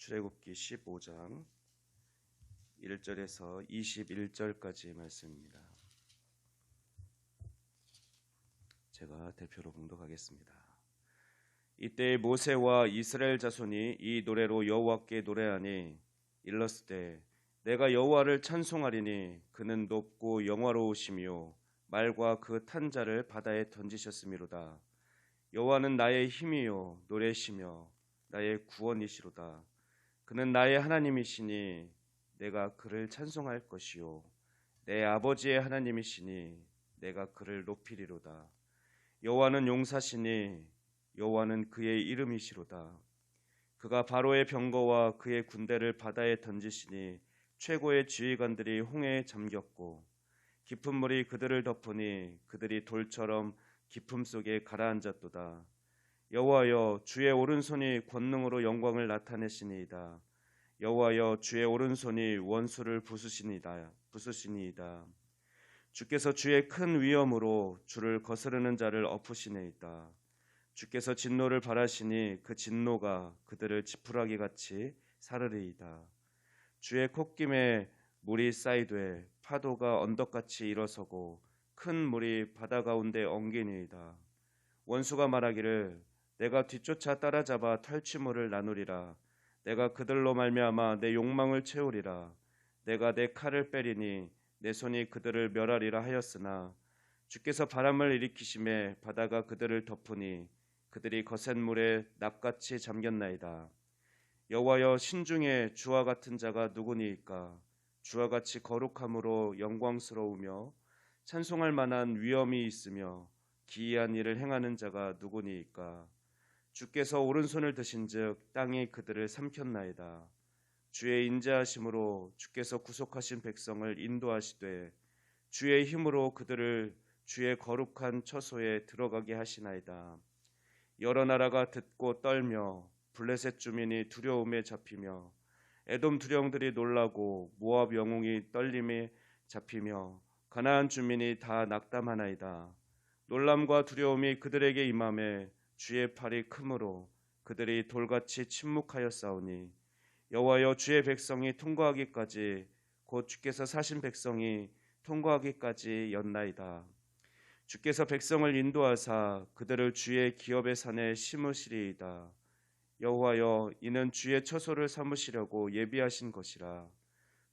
출애굽기 15장 1절에서 21절까지의 말씀입니다. 제가 대표로 봉독하겠습니다. 이때 모세와 이스라엘 자손이 이 노래로 여호와께 노래하니 일렀을 때 내가 여호와를 찬송하리니 그는 높고 영화로우시며 말과 그 탄자를 바다에 던지셨음이로다. 여호와는 나의 힘이요 노래시며 나의 구원이시로다. 그는 나의 하나님이시니 내가 그를 찬송할 것이요 내 아버지의 하나님이시니 내가 그를 높이리로다. 여호와는 용사시니 여호와는 그의 이름이시로다. 그가 바로의 병거와 그의 군대를 바다에 던지시니 최고의 지휘관들이 홍해에 잠겼고 깊은 물이 그들을 덮으니 그들이 돌처럼 깊음 속에 가라앉았도다. 여호와여 주의 오른손이 권능으로 영광을 나타내시니이다. 여호와여 주의 오른손이 원수를 부수시니이다. 부수시니이다. 주께서 주의 큰 위엄으로 주를 거스르는 자를 엎으시니이다. 주께서 진노를 바라시니 그 진노가 그들을 지푸라기 같이 사르리이다. 주의 콧김에 물이 쌓이되 파도가 언덕같이 일어서고 큰 물이 바다 가운데 엉기니이다. 원수가 말하기를 내가 뒤쫓아 따라잡아 탈취물을 나누리라. 내가 그들로 말미암아 내 욕망을 채우리라. 내가 내 칼을 빼리니 내 손이 그들을 멸하리라 하였으나 주께서 바람을 일으키심에 바다가 그들을 덮으니 그들이 거센 물에 납같이 잠겼나이다. 여호와여 신중에 주와 같은 자가 누구니이까 주와 같이 거룩함으로 영광스러우며 찬송할 만한 위엄이 있으며 기이한 일을 행하는 자가 누구니이까 주께서 오른손을 드신즉 땅이 그들을 삼켰나이다. 주의 인자하심으로 주께서 구속하신 백성을 인도하시되 주의 힘으로 그들을 주의 거룩한 처소에 들어가게 하시나이다. 여러 나라가 듣고 떨며 블레셋 주민이 두려움에 잡히며 에돔 두령들이 놀라고 모압 영웅이 떨림에 잡히며 가나안 주민이 다 낙담하나이다. 놀람과 두려움이 그들에게 임함에 주의 팔이 크므로 그들이 돌같이 침묵하였사오니 여호와여 주의 백성이 통과하기까지 곧 주께서 사신 백성이 통과하기까지 였나이다. 주께서 백성을 인도하사 그들을 주의 기업의 산에 심으시리이다. 여호와여 이는 주의 처소를 삼으시려고 예비하신 것이라.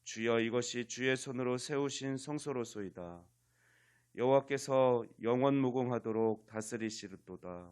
주여 이것이 주의 손으로 세우신 성소로소이다. 여호와께서 영원 무궁하도록 다스리시도다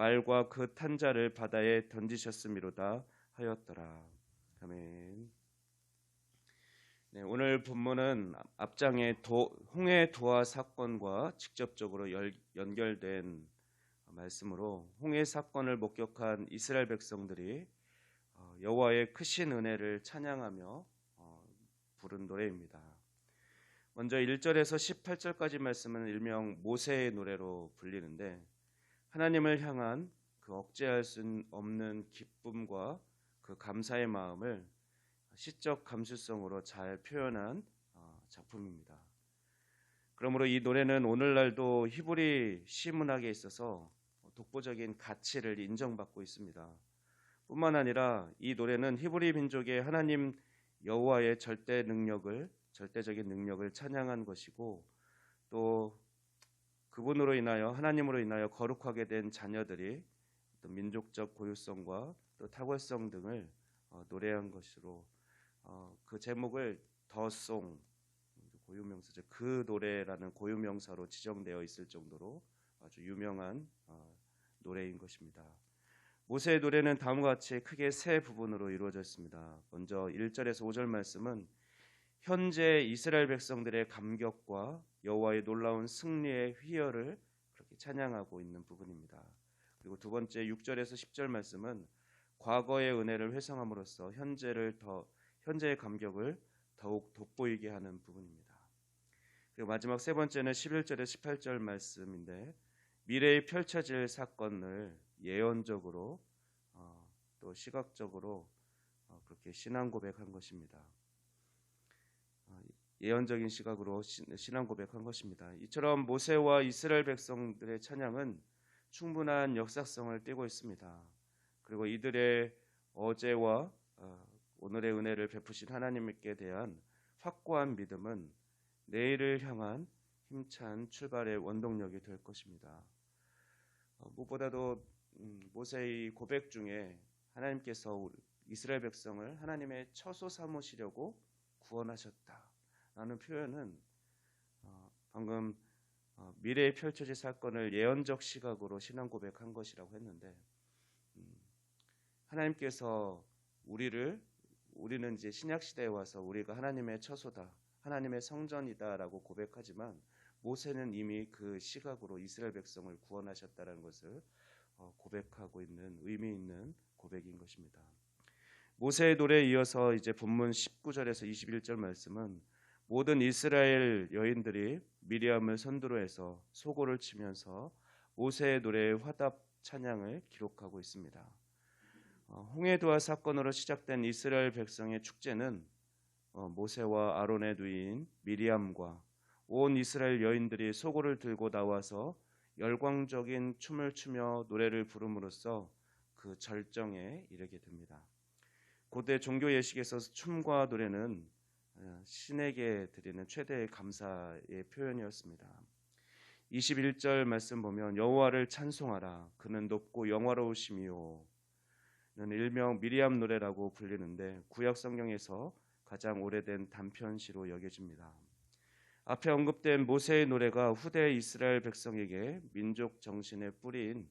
말과 그 탄자를 바다에 던지셨음이로다 하였더라. 아멘. 네, 오늘 본문은 앞장의 도, 홍해 도하 사건과 직접적으로 열, 연결된 말씀으로 홍해 사건을 목격한 이스라엘 백성들이 어, 여호와의 크신 은혜를 찬양하며 어, 부른 노래입니다. 먼저 1절에서 18절까지 말씀은 일명 모세의 노래로 불리는데 하나님을 향한 그 억제할 수 없는 기쁨과 그 감사의 마음을 시적 감수성으로 잘 표현한 어, 작품입니다. 그러므로 이 노래는 오늘날도 히브리 시문학에 있어서 독보적인 가치를 인정받고 있습니다. 뿐만 아니라 이 노래는 히브리 민족의 하나님 여호와의 절대 능력을 절대적인 능력을 찬양한 것이고 또 그분으로 인하여 하나님으로 인하여 거룩하게 된 자녀들이 또 민족적 고유성과 또 탁월성 등을 어, 노래한 것으로 어, 그 제목을 더송 고유명사죠. 그 노래라는 고유명사로 지정되어 있을 정도로 아주 유명한 어, 노래인 것입니다. 모세의 노래는 다음과 같이 크게 세 부분으로 이루어져 있습니다. 먼저 1절에서 5절 말씀은 현재 이스라엘 백성들의 감격과 여호와의 놀라운 승리의 휘열을 그렇게 찬양하고 있는 부분입니다. 그리고 두 번째 6절에서 10절 말씀은 과거의 은혜를 회상함으로써 현재를 더 현재의 감격을 더욱 돋보이게 하는 부분입니다. 그리고 마지막 세 번째는 11절에 18절 말씀인데 미래에 펼쳐질 사건을 예언적으로 어, 또 시각적으로 어, 그렇게 신앙 고백한 것입니다. 어, 예언적인 시각으로 신앙 고백한 것입니다. 이처럼 모세와 이스라엘 백성들의 찬양은 충분한 역사성을 띠고 있습니다. 그리고 이들의 어제와 오늘의 은혜를 베푸신 하나님께 대한 확고한 믿음은 내일을 향한 힘찬 출발의 원동력이 될 것입니다. 무엇보다도 음, 모세의 고백 중에 하나님께서 이스라엘 백성을 하나님의 처소 삼으시려고 구원하셨다 라는 표현은 어, 방금 어, 미래에 펼쳐질 사건을 예언적 시각으로 신앙 고백한 것이라고 했는데 음, 하나님께서 우리를 우리는 이제 신약 시대에 와서 우리가 하나님의 처소다, 하나님의 성전이다라고 고백하지만 모세는 이미 그 시각으로 이스라엘 백성을 구원하셨다는 것을 어, 고백하고 있는 의미 있는 고백인 것입니다. 모세의 노래에 이어서 이제 본문 19절에서 21절 말씀은 모든 이스라엘 여인들이 미리암을 선두로 해서 소고를 치면서 모세의 노래의 화답 찬양을 기록하고 있습니다. 어, 홍해도와 사건으로 시작된 이스라엘 백성의 축제는 어, 모세와 아론의 누이인 미리암과 온 이스라엘 여인들이 소고를 들고 나와서 열광적인 춤을 추며 노래를 부름으로써 그 절정에 이르게 됩니다. 고대 종교 예식에서 춤과 노래는 어, 신에게 드리는 최대의 감사의 표현이었습니다. 21절 말씀 보면 여호와를 찬송하라 그는 높고 영화로우심이요 는 일명 미리암 노래라고 불리는데 구약 성경에서 가장 오래된 단편시로 여겨집니다. 앞에 언급된 모세의 노래가 후대 이스라엘 백성에게 민족 정신의 뿌리인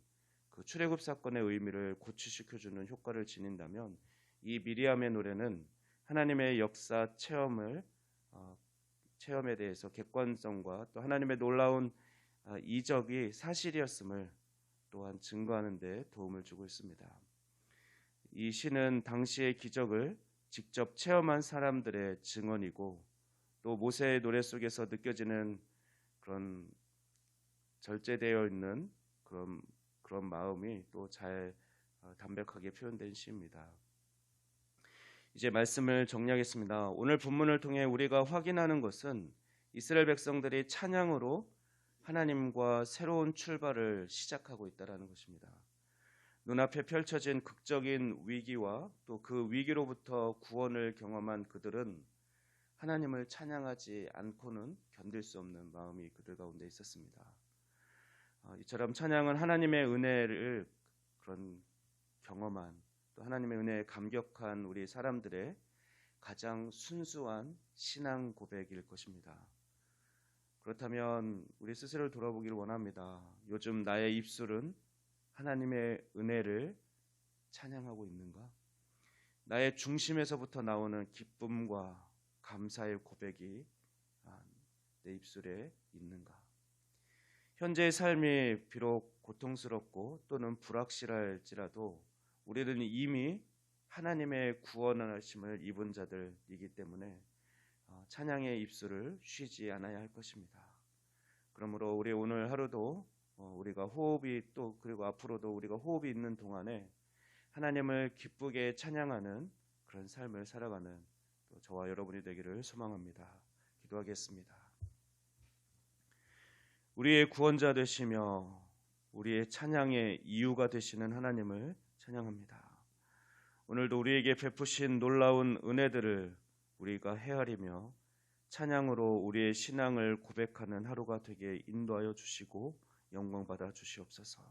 그 출애굽 사건의 의미를 고취시켜 주는 효과를 지닌다면 이 미리암의 노래는 하나님의 역사 체험을 어, 체험에 대해서 객관성과 또 하나님의 놀라운 어, 이적이 사실이었음을 또한 증거하는 데 도움을 주고 있습니다. 이 시는 당시의 기적을 직접 체험한 사람들의 증언이고 또 모세의 노래 속에서 느껴지는 그런 절제되어 있는 그런 그런 마음이 또잘 어, 담백하게 표현된 시입니다. 이제 말씀을 정리하겠습니다. 오늘 본문을 통해 우리가 확인하는 것은 이스라엘 백성들이 찬양으로 하나님과 새로운 출발을 시작하고 있다라는 것입니다. 눈앞에 펼쳐진 극적인 위기와 또 그 위기로부터 구원을 경험한 그들은 하나님을 찬양하지 않고는 견딜 수 없는 마음이 그들 가운데 있었습니다. 어, 이처럼 찬양은 하나님의 은혜를 그런 경험한 또 하나님의 은혜에 감격한 우리 사람들의 가장 순수한 신앙 고백일 것입니다. 그렇다면 우리 스스로를 돌아보기를 원합니다. 요즘 나의 입술은 하나님의 은혜를 찬양하고 있는가? 나의 중심에서부터 나오는 기쁨과 감사의 고백이 아, 내 입술에 있는가? 현재의 삶이 비록 고통스럽고 또는 불확실할지라도 우리는 이미 하나님의 구원하심을 입은 자들이기 때문에 어, 찬양의 입술을 쉬지 않아야 할 것입니다. 그러므로 우리 오늘 하루도 어, 우리가 호흡이 또 그리고 앞으로도 우리가 호흡이 있는 동안에 하나님을 기쁘게 찬양하는 그런 삶을 살아가는 저와 여러분이 되기를 소망합니다. 기도하겠습니다. 우리의 구원자 되시며 우리의 찬양의 이유가 되시는 하나님을 찬양합니다. 오늘도 우리에게 베푸신 놀라운 은혜들을 우리가 헤아리며 찬양으로 우리의 신앙을 고백하는 하루가 되게 인도하여 주시고 영광 받아 주시옵소서.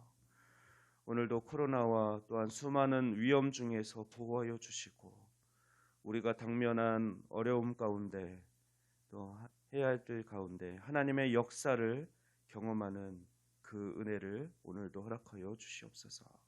오늘도 코로나와 또한 수많은 위험 중에서 보호하여 주시고 우리가 당면한 어려움 가운데 또 해야 할 일 가운데 하나님의 역사를 경험하는 그 은혜를 오늘도 허락하여 주시옵소서.